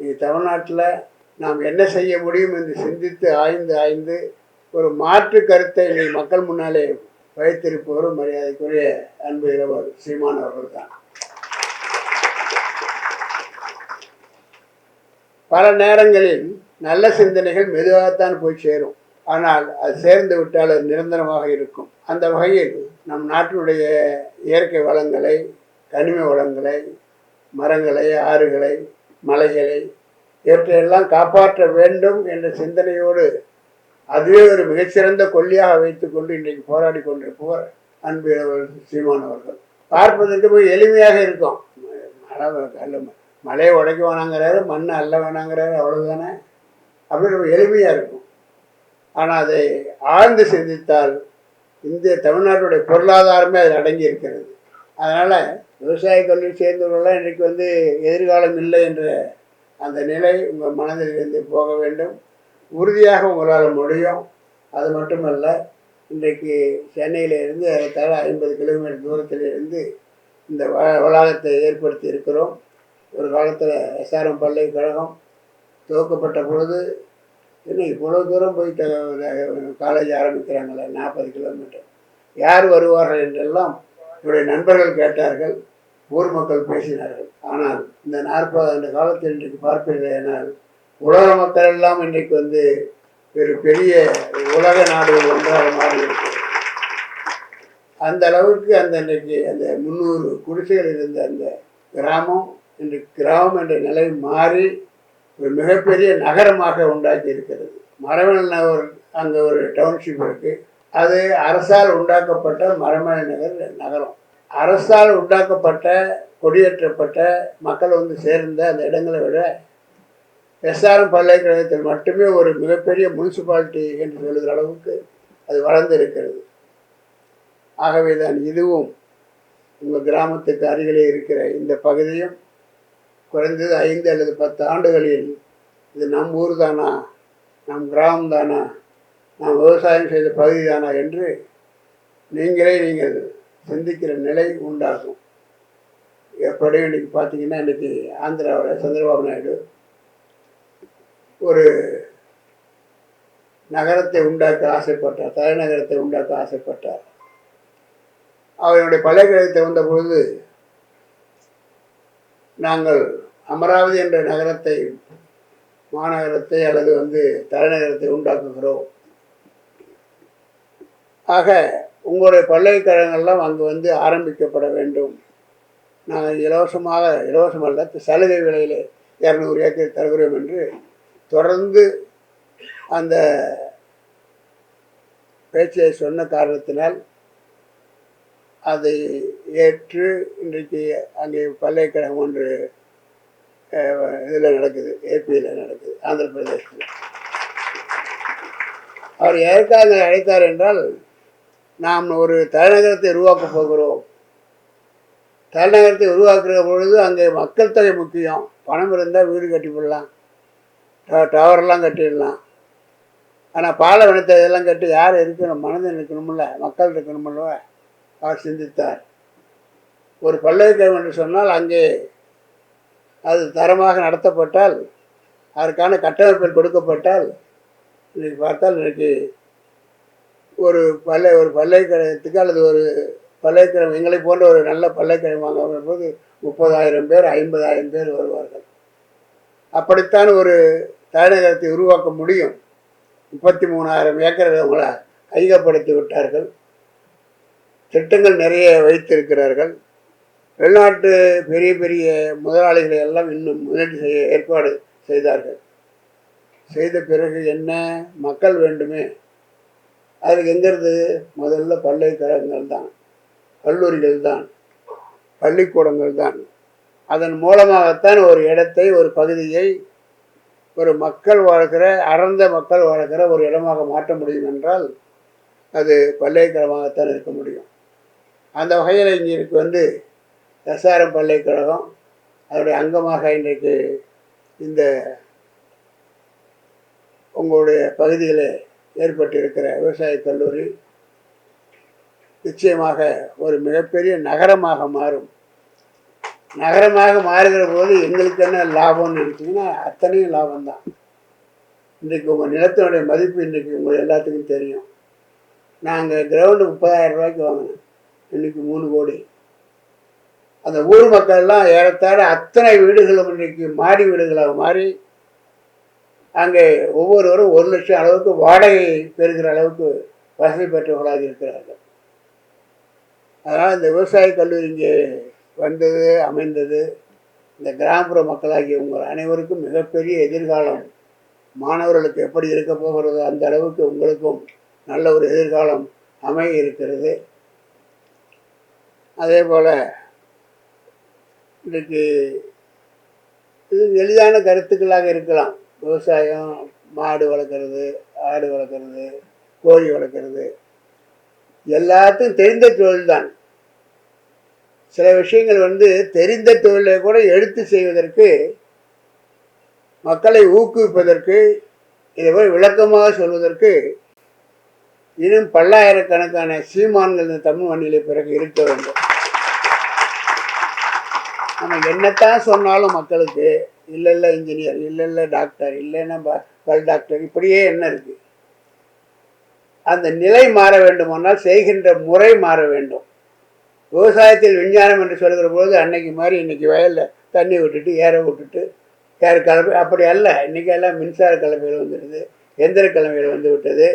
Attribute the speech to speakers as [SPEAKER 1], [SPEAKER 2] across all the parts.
[SPEAKER 1] இது தமிழ்நாட்டில் நாம் என்ன செய்ய முடியும் என்று சிந்தித்து ஆய்ந்து ஆய்ந்து ஒரு மாற்று கருத்தை நீ மக்கள் முன்னாலே வைத்திருப்பவரும் மரியாதைக்குரிய அன்பு இரவர் சீமான் அவர்கள் தான் பல நேரங்களில் நல்ல சிந்தனைகள் மெதுவாகத்தான் போய் சேரும். ஆனால் அது சேர்ந்து விட்டால் அது நிரந்தரமாக இருக்கும். அந்த வகையில் நம் நாட்டினுடைய இயற்கை வளங்களை கனிம வளங்களை மரங்களை ஆறுகளை மலைகளை இவற்றையெல்லாம் காப்பாற்ற வேண்டும் என்ற சிந்தனையோடு அதுவே ஒரு மிகச்சிறந்த கொல்லியாக வைத்துக்கொண்டு இன்றைக்கு போராடி கொண்டிருப்பவர் அன்பு சீமான் அவர்கள். பார்ப்பதற்கு போய் எளிமையாக இருக்கும். மழை மலையை உடைக்க வேணாங்கிறாரு மண்ணை அல்ல வேணாங்கிறாரு அவ்வளவுதானே? அப்படி ரொம்ப எளிமையாக இருக்கும். ஆனால் அதை ஆழ்ந்து சிந்தித்தால் இந்திய தமிழ்நாட்டுடைய பொருளாதாரமே அதில் அடங்கி இருக்கிறது. அதனால் விவசாய கல்வி சேர்ந்தவர்கள்லாம் இன்றைக்கு வந்து எதிர்காலம் இல்லை என்ற அந்த நிலை உங்கள் மனதில் இருந்து போக வேண்டும். உறுதியாக உங்களால் முடியும். அது மட்டுமல்ல இன்றைக்கு சென்னையில் இருந்து ஏறத்தாழ ஐம்பது கிலோமீட்டர் தூரத்தில் இருந்து இந்த வ வளாகத்தை ஏற்படுத்தி இருக்கிறோம். ஒரு காலத்தில் எஸ்ஆர்எம் பல்கலைக்கழகம் துவக்கப்பட்ட பொழுது இன்னும் இவ்வளோ தூரம் போயிட்டு காலேஜ் ஆரம்பிக்கிறாங்களே நாற்பது கிலோமீட்டர். யார் வருவார்கள் என்றெல்லாம் என்னுடைய நண்பர்கள் கேட்டார்கள். ஊர் மக்கள் பேசினார்கள். ஆனால் இந்த நாற்பது ஆண்டு காலத்தில் இன்றைக்கு பார்ப்பீர்களேனால் உலக மக்கள் எல்லாம் இன்றைக்கு வந்து ஒரு பெரிய உலக நாடுகள் ஒன்றாக மாறியிருக்கு அந்த அளவுக்கு அந்த இன்றைக்கு அந்த முந்நூறு குடிசைகள் இருந்த அந்த கிராமம் இன்று கிராமம் என்ற நிலை மாறி ஒரு மிகப்பெரிய நகரமாக உண்டாக்கி இருக்கிறது மரவன் நகர் அங்கே ஒரு டவுன்ஷிப் இருக்குது அது அரசால் உண்டாக்கப்பட்ட மரமலை நகர் நகரம். அரசால் உண்டாக்கப்பட்ட கொடியேற்றப்பட்ட மக்கள் வந்து சேர்ந்த அந்த இடங்களை விட எஸ்ஆர்எம் பல்கலைக்கழகத்தில் மட்டுமே ஒரு மிகப்பெரிய முனிசிபாலிட்டி என்று சொல்லுகிற அளவுக்கு அது வளர்ந்து இருக்கிறது ஆகவே தான் இதுவும் உங்கள் கிராமத்துக்கு அருகிலே இருக்கிற இந்த பகுதியும் குறைந்தது ஐந்து அல்லது பத்து ஆண்டுகளில் இது நம் ஊர் தானா நம் கிராமம் தானா நாம் விவசாயம் செய்த பகுதி தானா என்று நீங்களே நீங்கள் சிந்திக்கிற நிலை உண்டாகும். எப்படி இன்னைக்கு பார்த்தீங்கன்னா இன்னைக்கு ஆந்திராவில் சந்திரபாபு நாயுடு ஒரு நகரத்தை உண்டாக்க ஆசைப்பட்டார் தலைநகரத்தை உண்டாக்க ஆசைப்பட்டார். அவருடைய பல்கலைக்கழகத்தை வந்த பொழுது நாங்கள் அமராவதி என்ற நகரத்தை மாநகரத்தை அல்லது வந்து தலைநகரத்தை உண்டாக்குகிறோம். ஆக உங்களுடைய பல்கலைக்கழகங்கள்லாம் அங்கு வந்து ஆரம்பிக்கப்பட வேண்டும். நாங்கள் இலவசமாக இலவசம் அல்ல சலுகை விலையில் இரநூறு ஏக்கர் தருகிறோம் என்று தொடர்ந்து அந்த பேச்சை சொன்ன காரணத்தினால் அதை ஏற்று இன்றைக்கு அங்கே பல்கலைக்கழகம் ஒன்று இதில் நடக்குது ஏபியில் நடக்குது ஆந்திர பிரதேசத்தில். அவர் எதற்காக அழைத்தார் என்றால் நாம் ஒரு தலைநகரத்தை உருவாக்கப் போகிறோம். தலைநகரத்தை உருவாக்குற பொழுது அங்கே மக்கள் தொகை முக்கியம். பணம் இருந்தால் வீடு கட்டி போடலாம் டவர்லாம் கட்டிடலாம். ஆனால் பாலைவனத்தை இதெல்லாம் கட்டி யார் இருக்கணும்? மனதில் இருக்கணுமில்ல? மக்கள் இருக்கணுமில்ல. அவர் சிந்தித்தார். ஒரு பல்கலைக்கழகம் என்று சொன்னால் அங்கே அது தரமாக நடத்தப்பட்டால் அதற்கான கட்டமைப்பில் கொடுக்கப்பட்டால் இன்னைக்கு பார்த்தால் இன்னைக்கு ஒரு பல்லை ஒரு பல்கலைக்கழகத்துக்கு அல்லது ஒரு பல்கலைக்கழகம் எங்களை போன்ற ஒரு நல்ல பல்கலைக்கழகம் வாங்க போது முப்பதாயிரம் பேர் ஐம்பதாயிரம் பேர் வருவார்கள். அப்படித்தான் ஒரு தலைநகரத்தை உருவாக்க முடியும். முப்பத்தி மூணாயிரம் ஏக்கர் அவங்கள கையகப்படுத்தி விட்டார்கள். திட்டங்கள் நிறைய வைத்திருக்கிறார்கள். வெளிநாட்டு பெரிய பெரிய முதலாளிகளை எல்லாம் இன்னும் முதலீடு செய்ய ஏற்பாடு செய்தார்கள். செய்த பிறகு என்ன? மக்கள் வேண்டுமே. அதுக்கு எங்கிறது முதல்ல பல்கலைக்கழகங்கள் தான். கல்லூரிகள் தான். பள்ளிக்கூடங்கள் தான். அதன் மூலமாகத்தான் ஒரு இடத்தை ஒரு பகுதியை ஒரு மக்கள் வாழ்கிற அறந்த மக்கள் வாழ்கிற ஒரு இடமாக மாற்ற முடியும் என்றால் அது பல்கலைக்கழகமாகத்தான் இருக்க முடியும். அந்த வகையில் இங்கே இருக்கு வந்து எஸ்ஆர்எம் பல்கலைக்கழகம். அதனுடைய அங்கமாக இன்றைக்கு இந்த உங்களுடைய பகுதிகளை ஏற்பட்டிருக்கிற விவசாய கல்லூரி நிச்சயமாக ஒரு மிகப்பெரிய நகரமாக மாறும். நகரமாக மாறுகிற போது எங்களுக்கு என்ன லாபம்னு நினச்சிங்கன்னா அத்தனையும் லாபம் தான் இன்றைக்கு உங்கள் நிலத்தினுடைய மதிப்பு இன்றைக்கி உங்களுக்கு எல்லாத்துக்கும் தெரியும். நாங்கள் கிரவுண்டு முப்பதாயிரம் ரூபாய்க்கு வாங்கினோம். இன்னைக்கு மூணு கோடி. அந்த ஊர் மக்கள்லாம் ஏறத்தாழ அத்தனை வீடுகளும் இன்றைக்கி மாடி வீடுகளாக மாறி அங்கே ஒவ்வொருவரும் ஒரு லட்சம் அளவுக்கு வாடகை பெறுகிற அளவுக்கு வசதி பெற்றவர்களாக இருக்கிறார்கள். அதனால் இந்த விவசாய கல்லூரி இங்கே வந்தது அமைந்தது. இந்த கிராமப்புற மக்களாகிய உங்கள் அனைவருக்கும் மிகப்பெரிய எதிர்காலம். மாணவர்களுக்கு எப்படி இருக்க போகிறதோ அந்த அளவுக்கு உங்களுக்கும் நல்ல ஒரு எதிர்காலம் அமைய இருக்கிறது. அதே போல் இன்றைக்கு இது எளிதான கருத்துக்களாக இருக்கலாம். விவசாயம் மாடு வளர்க்குறது ஆடு வளர்க்குறது கோழி வளர்க்குறது. எல்லாத்துக்கும் தெரிந்த தொழில் தான் சில விஷயங்கள் வந்து தெரிந்த தொழிலை கூட எடுத்து செய்வதற்கு மக்களை ஊக்குவிப்பதற்கு இதை போய் விளக்கமாக சொல்வதற்கு இன்னும் பல்லாயிரக்கணக்கான சீமான்கள் இந்த தமிழ் மண்ணிலே பிறகு இருக்க வேண்டும். நம்ம என்னத்தான் சொன்னாலும் மக்களுக்கு இல்லை இல்லை இன்ஜினியர் இல்லை இல்லை டாக்டர் இல்லைன்னா பல் டாக்டர் இப்படியே என்ன இருக்கு? அந்த நிலை மாற வேண்டுமானால் செய்கின்ற முறை மாற வேண்டும். விவசாயத்தில் விஞ்ஞானம் என்று சொல்கிற பொழுது அன்னைக்கு மாதிரி இன்னைக்கு வயலில் தண்ணி விட்டுட்டு ஏற விட்டுட்டு ஏற கலப்பை அப்படி அல்ல. இன்னைக்கு எல்லாம் மின்சார கலப்பையில் வந்துடுது எந்திர கிழமையில் வந்து விட்டது.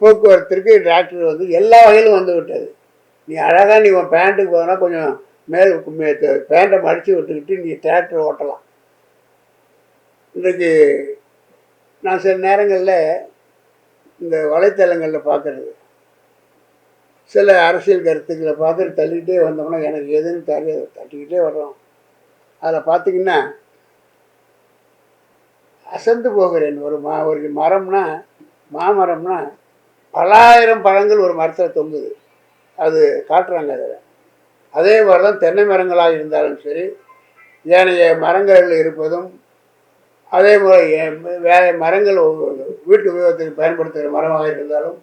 [SPEAKER 1] போக்குவரத்திற்கு டிராக்டர் வந்து எல்லா வகையிலும் வந்து விட்டது. நீ அழகாக நீ உன் பேண்ட்டுக்கு போனால் கொஞ்சம் மேல் பேண்ட்டை மடித்து விட்டுக்கிட்டு நீ டிராக்டர் ஓட்டலாம். இன்றைக்கு நான் சில நேரங்களில் இந்த வலைத்தளங்களில் பார்க்குறது சில அரசியல் கருத்துக்களை பார்த்துட்டு தள்ளிக்கிட்டே வந்தோம்னா எனக்கு எதுன்னு தெரிய தட்டிக்கிட்டே வர்றோம். அதில் பார்த்தீங்கன்னா அசந்து போகிறேன். ஒரு மா ஒரு மரம்னா மாமரம்னா பலாயிரம் பழங்கள் ஒரு மரத்தில் தொங்குது. அது காட்டுறாங்க அதில். அதே மாதிரி தான் தென்னை மரங்களாக இருந்தாலும் சரி ஏனைய மரங்கள் இருப்பதும் அதே போல் வேறு மரங்கள் வீட்டு உபயோகத்துக்கு பயன்படுத்துகிற மரமாக இருந்தாலும்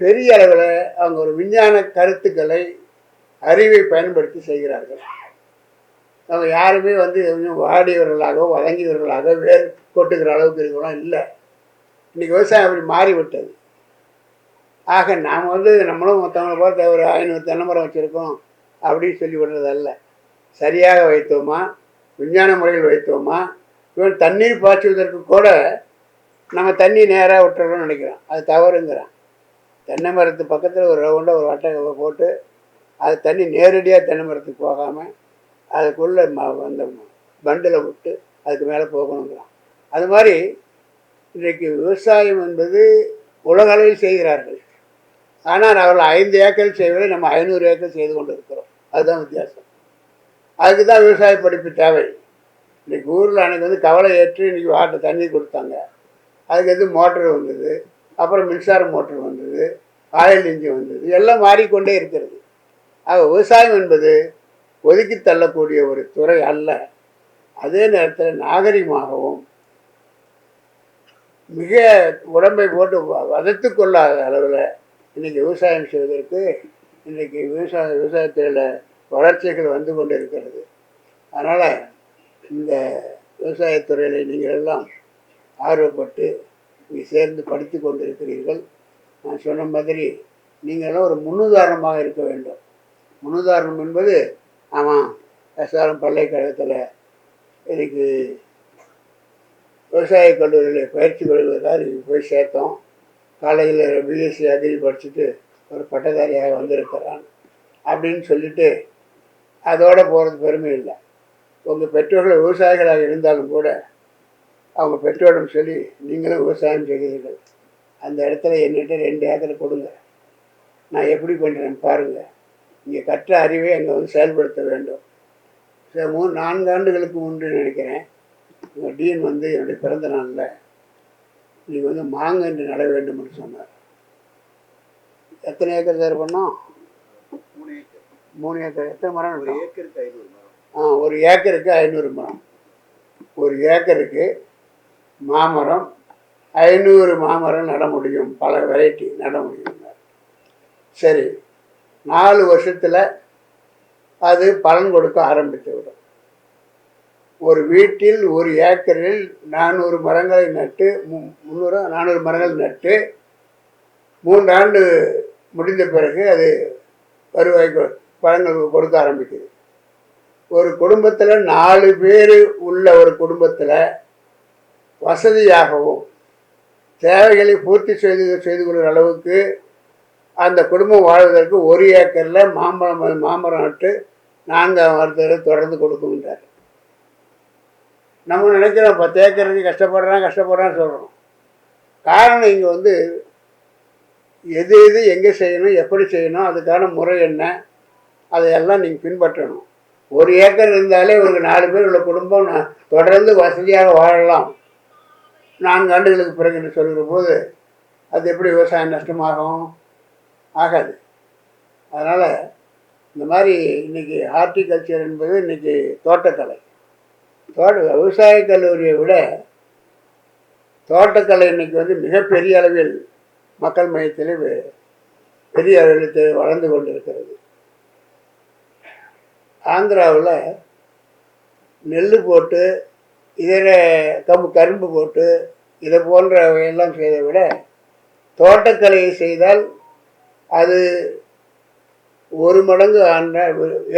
[SPEAKER 1] பெரிய அளவில் அவங்க ஒரு விஞ்ஞான கருத்துக்களை அறிவை பயன்படுத்தி செய்கிறார்கள். அவங்க யாருமே வந்து வாடியவர்களாகவோ வாடியவர்களாக வதங்கியவர்களாக வேர் கொட்டுகிற அளவுக்கு இருக்கலாம் இல்லை. இன்றைக்கி விவசாயம் அப்படி மாறிவிட்டது. ஆக நாம் வந்து நம்மளும் மற்றவங்களை பார்த்து ஒரு ஐநூறு தென்னை மரம் வச்சுருக்கோம் அப்படின்னு சொல்லி விடுறதல்ல சரியாக வைத்தோமா? விஞ்ஞான முறையில் வைத்தோமா? இவன் தண்ணீர் பாய்ச்சுவதற்கு கூட நம்ம தண்ணி நேராக விட்டுறோம்னு நினைக்கிறோம் அது தவறுங்கிறான். தென்னை மரத்து பக்கத்தில் ஒரு ரவுண்டாக ஒரு வட்டை போட்டு அது தண்ணி நேரடியாக தென்னை மரத்துக்கு போகாமல் அதுக்குள்ளே ம அந்த பண்டில் விட்டு அதுக்கு மேலே போகணுங்கிறான். அது மாதிரி இன்றைக்கு விவசாயம் என்பது உலக அளவில் செய்கிறார்கள். ஆனால் அவர்கள் ஐந்து ஏக்கர் செய்வதை நம்ம ஐநூறு ஏக்கர் செய்து கொண்டு இருக்கிறோம் அதுதான் வித்தியாசம். அதுக்கு தான் விவசாய படிப்பு தேவை. இன்றைக்கி ஊரில் அன்னைக்கு வந்து கவலை ஏற்று இன்றைக்கி வாட்டர் தண்ணி கொடுத்தாங்க. அதுக்கு எது மோட்டர் வந்தது? அப்புறம் மின்சார மோட்டர் வந்தது. ஆயில் இன்ஜின் வந்தது. எல்லாம் மாறிக்கொண்டே இருக்கிறது. ஆக விவசாயம் என்பது ஒதுக்கி தள்ளக்கூடிய ஒரு துறை அல்ல. அதே நேரத்தில் நாகரிகமாகவும் மிக உடம்பை போட்டு வ- கொள்ளாத அளவில் இன்றைக்கி விவசாயம் செய்வதற்கு இன்றைக்கி விவசாய விவசாயத்தில் வளர்ச்சிகள் வந்து கொண்டு இருக்கிறது அதனால் இந்த விவசாயத்துறையில் நீங்கள் எல்லாம் ஆர்வப்பட்டு சேர்ந்து படித்து கொண்டு இருக்கிறீர்கள் நான் சொன்ன மாதிரி நீங்களும் ஒரு முன்னுதாரணமாக இருக்க வேண்டும். முன்னுதாரணம் என்பது ஆமாம் எஸ்ஆர்எம் பல்கலைக்கழகத்தில் எனக்கு விவசாய கல்லூரியில் பயிற்சி பெறுவதற்காக இங்கே போய் சேர்த்தோம். காலேஜில் பிஎஸ்சி அக்ரி படிச்சுட்டு ஒரு பட்டதாரியாக வந்திருக்கிறான் அப்படின்னு சொல்லிட்டு அதோட போகிறது பெருமை இல்லை. உங்கள் பெற்றோர்கள் விவசாயிகளாக இருந்தாலும் கூட அவங்க பெற்றோரிடம் சொல்லி நீங்களும் விவசாயம் செய்கிறீர்கள். அந்த இடத்துல என்கிட்ட ரெண்டு ஏக்கரை கொடுங்க. நான் எப்படி பண்ணுறேன் பாருங்கள் இங்கே கற்ற அறிவை அங்கே வந்து செயல்படுத்த வேண்டும். சரி மூணு நான்கு ஆண்டுகளுக்கு முன்பு நினைக்கிறேன் உங்கள் டீன் வந்து என்னுடைய பிறந்த நாளில் நீங்கள் வந்து மாங்கன்று நட வேண்டும் என்று சொன்னார். எத்தனை ஏக்கர் சார் பண்ணோம்?
[SPEAKER 2] மூணு ஏக்கர்.
[SPEAKER 1] மூணு ஏக்கர். எத்தனை மரம்?
[SPEAKER 2] ஏக்கருக்கு ஐநூறு.
[SPEAKER 1] ஒரு ஏக்கருக்கு ஐநூறு மரம். ஒரு ஏக்கருக்கு மாமரம் ஐநூறு மாமரம் நட முடியும். பல வெரைட்டி நட முடியும். சரி நாலு வருஷத்தில் அது பலன் கொடுக்க ஆரம்பித்து விடும். ஒரு வீட்டில் ஒரு ஏக்கரில் நானூறு மரங்களை நட்டு மு- முந்நூறு நானூறு மரங்கள் நட்டு மூன்றாண்டு முடிந்த பிறகு அது வருவாய் பழங்கள் கொடுக்க ஆரம்பிக்குது. ஒரு குடும்பத்தில் நாலு பேர் உள்ள ஒரு குடும்பத்தில் வசதியாகவும் தேவைகளை பூர்த்தி செய்து செய்து கொள்கிற அளவுக்கு அந்த குடும்பம் வாழ்வதற்கு ஒரு ஏக்கரில் மாம்பழம் மாமரம் நட்டு நான்காம் வருடத்தை தொடர்ந்து கொடுக்குன்றார் நம்ம நினைக்கிறோம் பத்து ஏக்கருக்கு கஷ்டப்படுறான் கஷ்டப்படுறான்னு சொல்கிறோம் காரணம் இங்கே வந்து எது எது எங்கே செய்யணும் எப்படி செய்யணும் அதுக்கான முறை என்ன அதையெல்லாம் நீங்கள் பின்பற்றணும். ஒரு ஏக்கர் இருந்தாலே ஒரு நாலு பேர் உள்ள குடும்பம் தொடர்ந்து வசதியாக வாழலாம். நான்கு ஆண்டுகளுக்கு பிறகு என்று சொல்கிற போது அது எப்படி விவசாயம் நஷ்டமாகும்? ஆகாது. அதனால் இந்த மாதிரி இன்னைக்கு ஹார்டிகல்ச்சர் என்பது இன்னைக்கு தோட்டக்கலை. தோட்ட விவசாய கல்லூரியை விட தோட்டக்கலை இன்னைக்கு வந்து மிகப்பெரிய அளவில் மக்கள் மையத்தில் பெரிய அளவில் வளர்ந்து கொண்டிருக்கிறது. ஆந்திராவில் நெல் போட்டு இதர கம்பு கரும்பு போட்டு இதை போன்றவையெல்லாம் செய்ததை விட தோட்டக்கலையை செய்தால் அது ஒரு மடங்கு ஆண்ட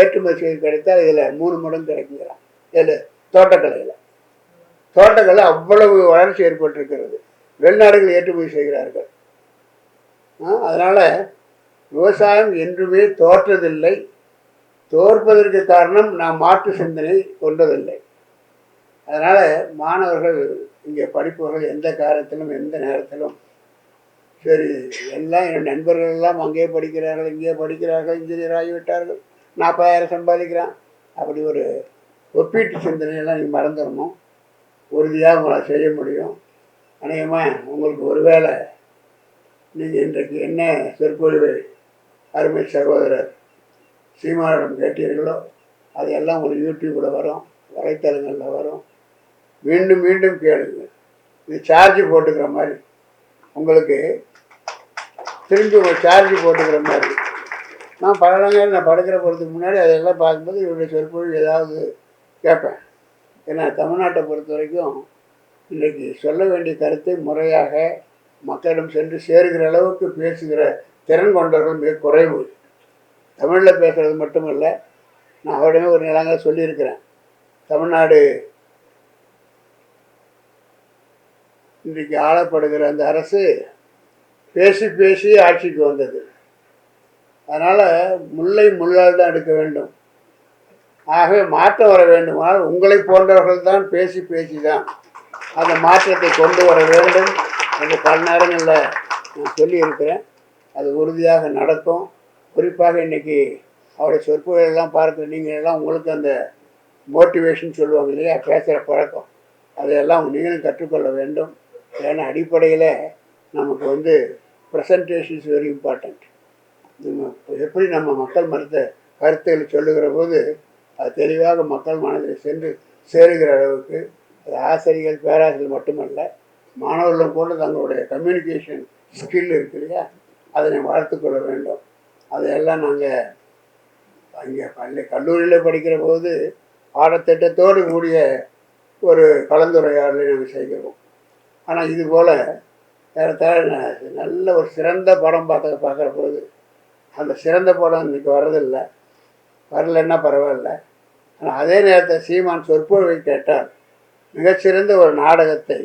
[SPEAKER 1] ஏற்றுமதி செய்து கிடைத்தால் இதில் மூணு மடங்கு கிடைக்குங்கிறான் இதில் தோட்டக்கலையில். தோட்டக்கலை அவ்வளவு வளர்ச்சி ஏற்பட்டிருக்கிறது. வெளிநாடுகள் ஏற்றுமதி செய்கிறார்கள். அதனால் விவசாயம் என்றுமே தோற்றதில்லை. தோற்பதற்கு காரணம் நாம் மாற்று சிந்தனை கொண்டதில்லை. அதனால் மாணவர்கள் இங்கே படிப்பவர்கள் எந்த காலத்திலும் எந்த நேரத்திலும் சரி எல்லாம் என் நண்பர்கள் எல்லாம் அங்கேயே படிக்கிறார்கள் இங்கே படிக்கிறார்கள் இன்ஜினியர் ஆகிவிட்டார்கள் நாற்பதாயிரம் சம்பாதிக்கிறான். அப்படி ஒரு ஒப்பீட்டு சிந்தனையெல்லாம் நீங்கள் மறந்துடணும். உறுதியாக உங்களை செய்ய முடியும். அநேகமாக உங்களுக்கு ஒருவேளை நீங்கள் இன்றைக்கு என்ன சொற்பொழிவை அருமை சகோதரர் சீமானிடம் கேட்டீர்களோ? அதையெல்லாம் ஒரு யூடியூப்பில் வரும் வலைத்தளங்களில் வரும். மீண்டும் மீண்டும் கேளுங்க இது சார்ஜ் போட்டுக்கிற மாதிரி. உங்களுக்கு திரும்பி ஒரு சார்ஜ் போட்டுக்கிற மாதிரி. நான் பல நான் படுக்கிற போகிறதுக்கு முன்னாடி அதெல்லாம் பார்க்கும்போது இவருடைய சொற்பொழிவு ஏதாவது கேட்பேன். ஏன்னா தமிழ்நாட்டை பொறுத்த வரைக்கும் இன்றைக்கு சொல்ல வேண்டிய கருத்தை முறையாக மக்களிடம் சென்று சேருகிற அளவுக்கு பேசுகிற திறன் கொண்டவர்கள் மிக குறைவு. தமிழில் பேசுகிறது இல்லை நான் அவரிடமே ஒரு நிலங்களை சொல்லியிருக்கிறேன். தமிழ்நாடு இன்றைக்கு ஆளப்படுகிற அந்த அரசு பேசி பேசி ஆட்சிக்கு வந்தது. அதனால் முல்லை முள்ளால் தான் எடுக்க வேண்டும். ஆகவே மாற்றம் வர வேண்டுமானால் உங்களை போன்றவர்கள் தான் பேசி பேசி தான் அந்த மாற்றத்தை கொண்டு வர வேண்டும் என்று பல நேரங்களில் நான் சொல்லியிருக்கிறேன். அது உறுதியாக நடக்கும். குறிப்பாக இன்றைக்கி அவருடைய சொற்பொழிவெல்லாம் பார்க்குற நீங்கள் எல்லாம் உங்களுக்கு அந்த மோட்டிவேஷன் சொல்லுவாங்க இல்லையா? பேசுகிற பழக்கம். அதையெல்லாம் நீங்களும் கற்றுக்கொள்ள வேண்டும். ஏன்னா அடிப்படையில் நமக்கு வந்து ப்ரெசன்டேஷன் இஸ் வெரி இம்பார்ட்டண்ட் நம்ம எப்படி நம்ம மக்கள் மருத்த கருத்துக்களை சொல்லுகிற போது அது தெளிவாக மக்கள் மனதில் சென்று சேருகிற அளவுக்கு அது ஆசிரியர்கள் பேராசிரியர்கள் மட்டுமல்ல மாணவர்களும் கூட தங்களுடைய கம்யூனிகேஷன் ஸ்கில் இருக்கு இல்லையா? அதனை வளர்த்து கொள்ள வேண்டும். அதெல்லாம் நாங்கள் அங்கே பள்ளி கல்லூரியில் படிக்கிற போது பாடத்திட்டத்தோடு கூடிய ஒரு கலந்துரையாடலை நாங்கள் செய்கிறோம் ஆனால் இது போல் ஏறத்தாழ நல்ல ஒரு சிறந்த படம் பார்த்த பார்க்குற போது அந்த சிறந்த படம் இன்னைக்கு வர்றதில்லை. வரலன்னா பரவாயில்ல. ஆனால் அதே நேரத்தில் சீமான் சொற்பொழிவை கேட்டால் மிகச்சிறந்த ஒரு நாடகத்தை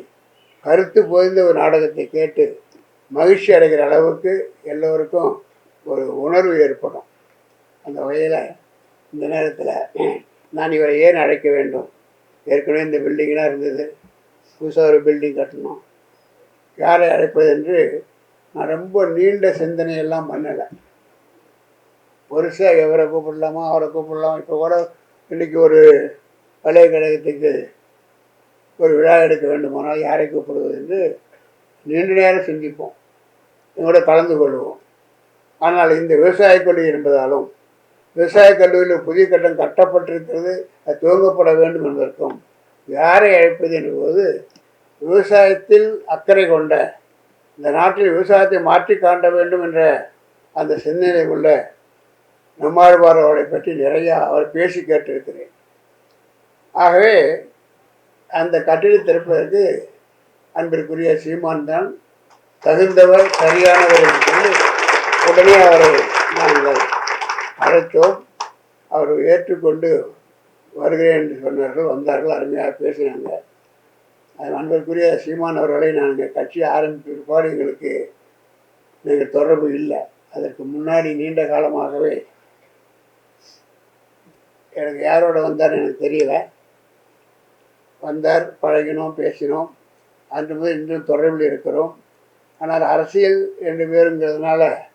[SPEAKER 1] கருத்து பொய்ந்த ஒரு நாடகத்தை கேட்டு மகிழ்ச்சி அடைகிற அளவுக்கு எல்லோருக்கும் ஒரு உணர்வு ஏற்படும். அந்த வகையில் இந்த நேரத்தில் நான் இவரை ஏன் அழைக்க வேண்டும்? ஏற்கனவே இந்த பில்டிங்லாம் இருந்தது. புதுசாக ஒரு பில்டிங் கட்டணும். யாரை அழைப்பது என்று நான் ரொம்ப நீண்ட சிந்தனையெல்லாம் பண்ணலை. பெருசாக இவரை கூப்பிடலாமா அவரை கூப்பிடலாம்? இப்போ கூட இன்றைக்கி ஒரு பல்கலைக்கழகத்துக்கு ஒரு விழா எடுக்க வேண்டுமானால் யாரை கூப்பிடுவது என்று நீண்ட நேரம் சிந்திப்போம். எங்களோட கலந்து கொள்வோம். ஆனால் இந்த விவசாய கல்லூரி என்பதாலும் விவசாய கல்லூரியில் புதிய கட்டம் கட்டப்பட்டிருக்கிறது அது துவங்கப்பட வேண்டும் என்பதற்கும் யாரை அழைப்பது என்பது விவசாயத்தில் அக்கறை கொண்ட இந்த நாட்டில் விவசாயத்தை மாற்றி காண்ட வேண்டும் என்ற அந்த சிந்தனை உள்ள நம்மாழ்வார் அவரை பற்றி நிறையா அவர் பேசி கேட்டிருக்கிறேன். ஆகவே அந்த கட்டிட திறப்பதற்கு அன்பிற்குரிய சீமான் தான் தகுந்தவர் சரியானவர் என்று உடனே அவரை நாங்கள் அழைத்தோம். அவர் ஏற்றுக்கொண்டு வருகிறேன் என்று சொன்னார்கள். வந்தார்கள் அருமையாக பேசினாங்க. அது அன்பிற்குரிய சீமான் அவர்களை நாங்கள் கட்சி ஆரம்பித்த பிற்பாடு எங்களுக்கு நீங்கள் தொடர்பு இல்லை. அதற்கு முன்னாடி நீண்ட காலமாகவே எனக்கு யாரோட வந்தார் எனக்கு தெரியல. வந்தார் பழகினோம் பேசினோம். அன்று முதல் இன்றும் தொடர்பில் இருக்கிறோம். ஆனால் அரசியல் என்று பேருங்கிறதுனால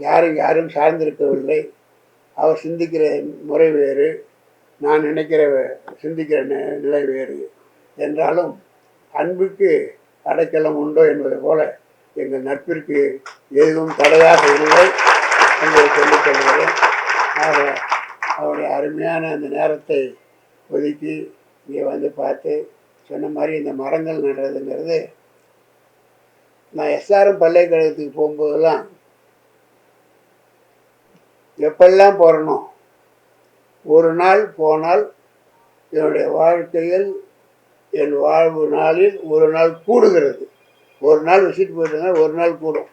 [SPEAKER 1] யாரும் யாரும் சார்ந்திருக்கவில்லை. அவர் சிந்திக்கிற முறை வேறு நான் நினைக்கிற சிந்திக்கிற நிலை வேறு என்றாலும் அன்புக்கு அடைக்கலம் உண்டோ என்பது போல எங்கள் நட்பிற்கு எதுவும் தடையாக இல்லை என்பதை சொல்லிக் கொள்கிறேன். ஆக அவருடைய அருமையான அந்த நேரத்தை ஒதுக்கி இங்கே வந்து பார்த்து சொன்ன மாதிரி இந்த மரங்கள் நடுறதுங்கிறது நான் எஸ்ஆர்எம் பல்கலைக்கழகத்துக்கு போகும்போதெல்லாம் எப்பெல்லாம் போகிறனோ ஒரு நாள் போனால் என்னுடைய வாழ்க்கையில் என் வாழ்வு நாளில் ஒரு நாள் கூடுகிறது. ஒரு நாள் விசிட் போயிட்டுங்க ஒரு நாள் கூடும்.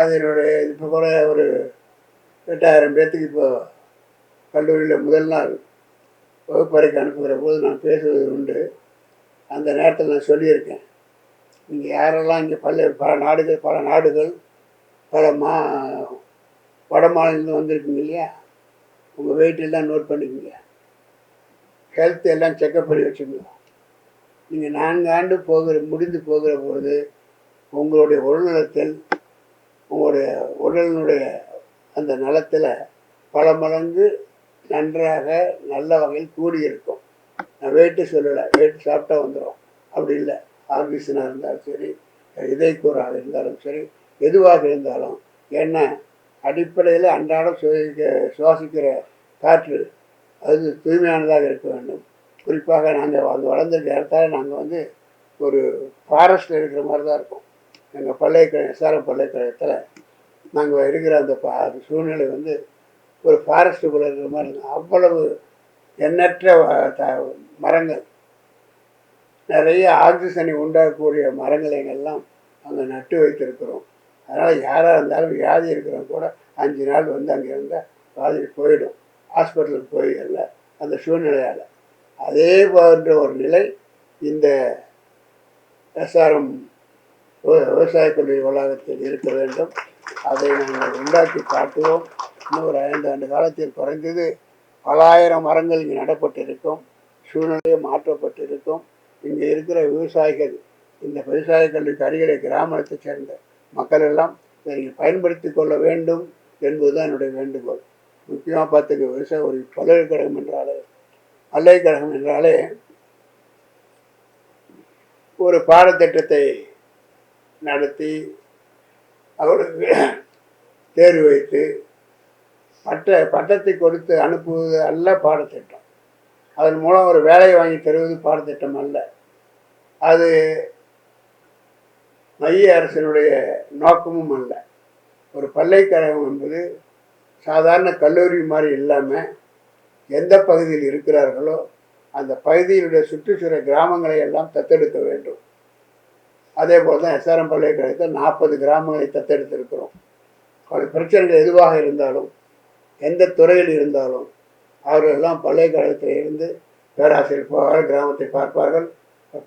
[SPEAKER 1] அது என்னுடைய இப்போ கூட ஒரு எட்டாயிரம் பேர்த்துக்கு இப்போ கல்லூரியில் முதல் நாள் வகுப்பறைக்கு அனுப்புகிற போது நான் பேசுவது உண்டு. அந்த நேரத்தில் நான் சொல்லியிருக்கேன். நீங்கள் யாரெல்லாம் இங்கே பல்வேறு பல நாடுகள் பல நாடுகள் பல மா வட மாநிலத்தில் வந்திருக்கீங்க இல்லையா? உங்கள் வெயிட் எல்லாம் நோட் பண்ணிக்கோங்க. ஹெல்த் எல்லாம் செக்கப் பண்ணி வச்சுக்கோங்க. நீங்கள் நான்கு ஆண்டு போகிற முடிந்து போகிற பொழுது உங்களுடைய உடல்நலத்தில் உங்களுடைய உடலினுடைய அந்த நலத்தில் பல மடங்கு நன்றாக நல்ல வகையில் கூடியிருக்கும். நான் வெயிட்டு சொல்லலை. வெயிட்டு சாப்பிட்டா வந்துடும் அப்படி இல்லை. ஆர்பிசனாக இருந்தாலும் சரி இதயக்கூறாக இருந்தாலும் சரி எதுவாக இருந்தாலும் என்ன அடிப்படையில் அன்றாடம் சுவாசிக்க சுவாசிக்கிற காற்று அது தூய்மையானதாக இருக்க வேண்டும். குறிப்பாக நாங்கள் அங்கே வளர்ந்துருக்க இடத்தால நாங்கள் வந்து ஒரு ஃபாரஸ்ட்டில் இருக்கிற மாதிரி தான் இருக்கும். எங்கள் பல்கலைக்கழகம் எஸ்ஆர்எம் பல்கலைக்கழகத்தில் நாங்கள் இருக்கிற அந்த பா சூழ்நிலை வந்து ஒரு ஃபாரஸ்ட்டுக்குள்ளே இருக்கிற மாதிரி இருக்கும் அவ்வளவு எண்ணற்ற த- மரங்கள். நிறைய ஆக்சிஜனை உண்டாகக்கூடிய மரங்களை எங்கெல்லாம் அங்கே நட்டு வைத்திருக்கிறோம். அதனால் யாராக இருந்தாலும் வியாதி இருக்கிறவங்க கூட அஞ்சு நாள் வந்து அங்கே இருந்தால் பாதி போயிடும். ஹாஸ்பிட்டலுக்கு போய் அந்த சூழ்நிலையால். அதே போன்ற ஒரு நிலை இந்த எஸ்ஆர்எம் விவசாய கல்லூரி வளாகத்தில் இருக்க வேண்டும். அதை நாங்கள் உண்டாக்கி காட்டுவோம். இன்னும் ஒரு ஐந்து ஆண்டு காலத்தில் குறைந்தது பலாயிரம் மரங்கள் இங்கே நடப்பட்டிருக்கும். சூழ்நிலையும் மாற்றப்பட்டிருக்கும். இங்கே இருக்கிற விவசாயிகள் இந்த விவசாய கல்விக்கு அருகிலே கிராமத்தைச் சேர்ந்த மக்கள் எல்லாம் இதை நீங்கள் பயன்படுத்தி கொள்ள வேண்டும் என்பதுதான் என்னுடைய வேண்டுகோள். முக்கியமாக பார்த்துக்க விவசாய ஒரு பல்கலைக்கழகம் என்றாலே பல்கலைக்கழகம் என்றாலே ஒரு பாடத்திட்டத்தை நடத்தி அவருக்கு தேர்வு வைத்து பட்ட பட்டத்தை கொடுத்து அனுப்புவது அல்ல பாடத்திட்டம். அதன் மூலம் ஒரு வேலையை வாங்கி தருவது பாடத்திட்டம் அல்ல. அது மைய அரசினுடைய நோக்கமும் அல்ல. ஒரு பல்கலைக்கழகம் என்பது சாதாரண கல்லூரி மாதிரி இல்லாமல் எந்த பகுதியில் இருக்கிறார்களோ அந்த பகுதியினுடைய சுற்றுச்சூழல் கிராமங்களை எல்லாம் தத்தெடுக்க வேண்டும். அதே போல் தான் எஸ்ஆர்எம் பல்கலைக்கழகத்தில் நாற்பது கிராமங்களை தத்தெடுத்திருக்கிறோம். பல பிரச்சனைகள் எதுவாக இருந்தாலும் எந்த துறையில் இருந்தாலும் அவர்களெல்லாம் பல்கலைக்கழகத்தில் இருந்து பேராசிரியர் போவார்கள் கிராமத்தை பார்ப்பார்கள்.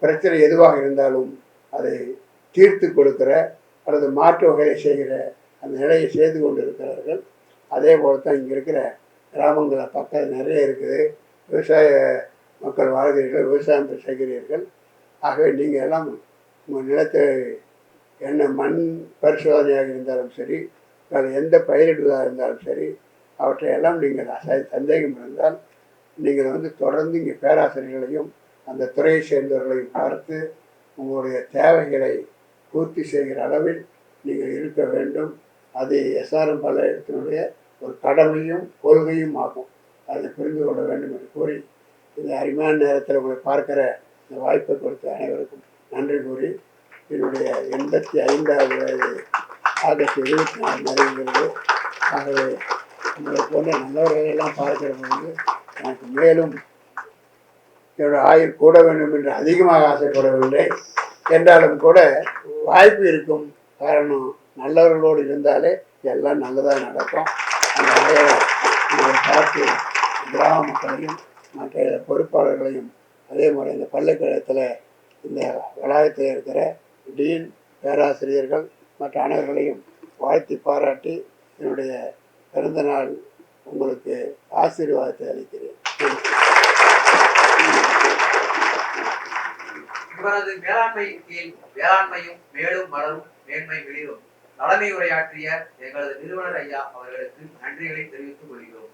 [SPEAKER 1] பிரச்சனை எதுவாக இருந்தாலும் அதை தீர்த்து கொடுக்கிற அல்லது மாற்று வகையை செய்கிற அந்த நிலையை செய்து கொண்டு இருக்கிறார்கள் அதே போல் தான் இங்கே இருக்கிற கிராமங்களில் பக்கம் நிறைய இருக்குது. விவசாய மக்கள் வாழ்கிறீர்கள் விவசாயம் செய்கிறீர்கள். ஆகவே நீங்கள் எல்லாம் உங்கள் நிலத்தை என்ன மண் பரிசோதனையாக இருந்தாலும் சரி வேறு எந்த பயிரிடுவதாக இருந்தாலும் சரி அவற்றையெல்லாம் நீங்கள் சந்தேகம் இருந்தால் நீங்கள் வந்து தொடர்ந்து இங்கே பேராசிரியர்களையும் அந்த துறையை சேர்ந்தவர்களையும் பார்த்து உங்களுடைய தேவைகளை பூர்த்தி செய்கிற அளவில் நீங்கள் இருக்க வேண்டும். அது எஸ்ஆர்எம் பல்கலைக்கழகத்தினுடைய ஒரு கடமையும் கொள்கையும் ஆகும். அதை புரிந்து கொள்ள வேண்டும் என்று கூறி இந்த அருமையான நேரத்தில் உங்களை பார்க்கிற இந்த வாய்ப்பை கொடுத்த அனைவருக்கும் நன்றி கூறி என்னுடைய எண்பத்தி ஐந்தாவது வயது ஆகஸ்ட் இருபத்தி நாலு நிறைவுகிறது ஆகவே உங்களை போன்ற நல்லவர்களெல்லாம் பார்க்கிற பொழுது எனக்கு மேலும் என்னோட ஆயுள் கூட வேண்டும் என்று அதிகமாக ஆசைப்படவில்லை. என்றாலும் கூட வாய்ப்பு இருக்கும். காரணம் நல்லவர்களோடு இருந்தாலே எல்லாம் நல்லதாக நடக்கும். அந்த இதை பார்த்து கிராம மக்களையும் மற்ற பொறுப்பாளர்களையும் அதே மாதிரி இந்த பள்ளிக்கழகத்தில் இந்த வளாகத்தில் இருக்கிற டீன் பேராசிரியர்கள் மற்ற அனைவர்களையும் வாழ்த்தி பாராட்டி என்னுடைய பிறந்த நாள் உங்களுக்கு ஆசீர்வாதத்தை அளிக்கிறேன்.
[SPEAKER 3] இவரது மேலாண்மையின் கீழ் வேளாண்மையும் மேலும் மலரும் மேன்மை வெளியிடும் தலைமை உரையாற்றிய எங்களது நிறுவனர் ஐயா அவர்களுக்கு நன்றிகளை தெரிவித்துக் கொள்கிறோம்.